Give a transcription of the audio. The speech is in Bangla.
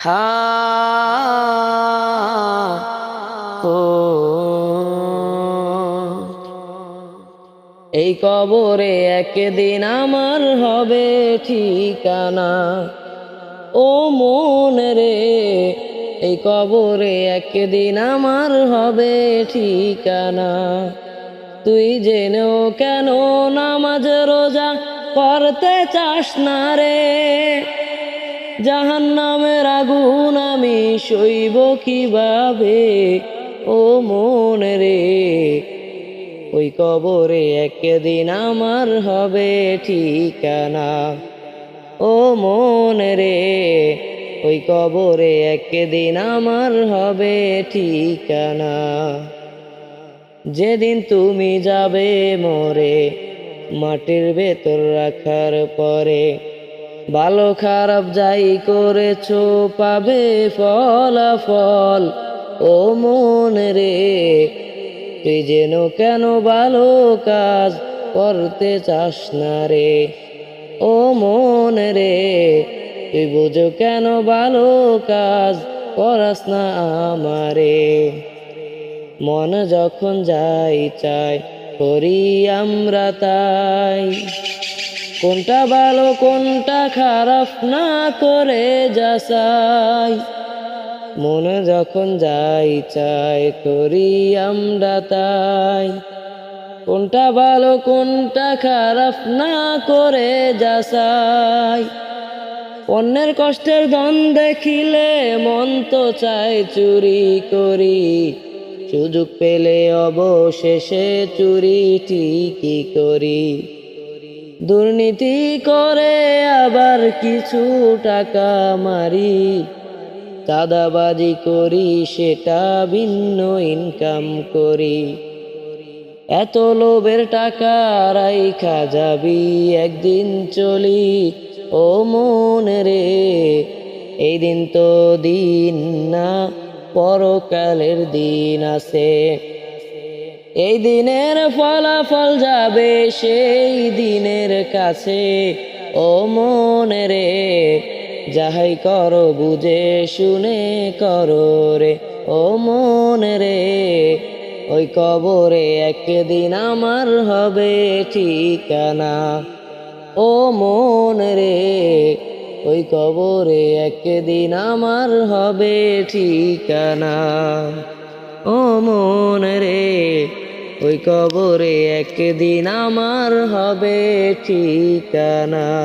হা এই কবরে একদিন আমার হবে ঠিকানা। ও মন রে, এই কবরে একদিন আমার হবে ঠিকানা। তুই জেনেও কেন নামাজ রোজা করতে চাস না রে? জাহান নামের আগুন আমি সইব কীভাবে? ও মন রে, ওই কবরে একদিন আমার হবে ঠিকানা। ও মন রে, ওই কবরে একদিন আমার হবে ঠিকানা। যেদিন তুমি যাবে মরে, মাটির ভেতর রাখার পরে ভালো খারাপ যাই করেছ, পাবে ফলাফল। ও মন রে, তুই যেন কেন ভালো কাজ করতে চাস না রে? ও মন রে, তুই বুঝো কেন ভালো কাজ করাস না আমারে? মন যখন যাই, চাই করি আমরা তাই। কোনটা ভালো, কোনটা খারাপ না করে যাসাই মনে যখন যাই, চাই করি আমরা তাই। কোনটা ভালো, কোনটা খারাপ না করে যাসাই অন্যের কষ্টের ধন দেখিলে মন তো চায় চুরি করি। সুযোগ পেলে অবশেষে চুরি ঠিকই করি। দুর্নীতি করে আবার কিছু টাকা মারি। চাঁদাবাজি করি, সেটা ভিন্ন ইনকাম করি। এত লোভের টাকা রাইখা যাবি, একদিন চলি, ও মন রে। এই দিন তো দিন না, পরকালের দিন আছে। এই দিনের ফলাফল যাবে সেই দিনের কাছে। ও মন রে, যাহাই করো, বুঝে শুনে করো রে। ও মন রে, ওই কবরে একদিন আমার হবে ঠিকানা। ও মন রে, ওই কবরে একদিন আমার হবে ঠিকানা। ও মন রে ওই কবরে একদিন আমার হবে ঠিকানা।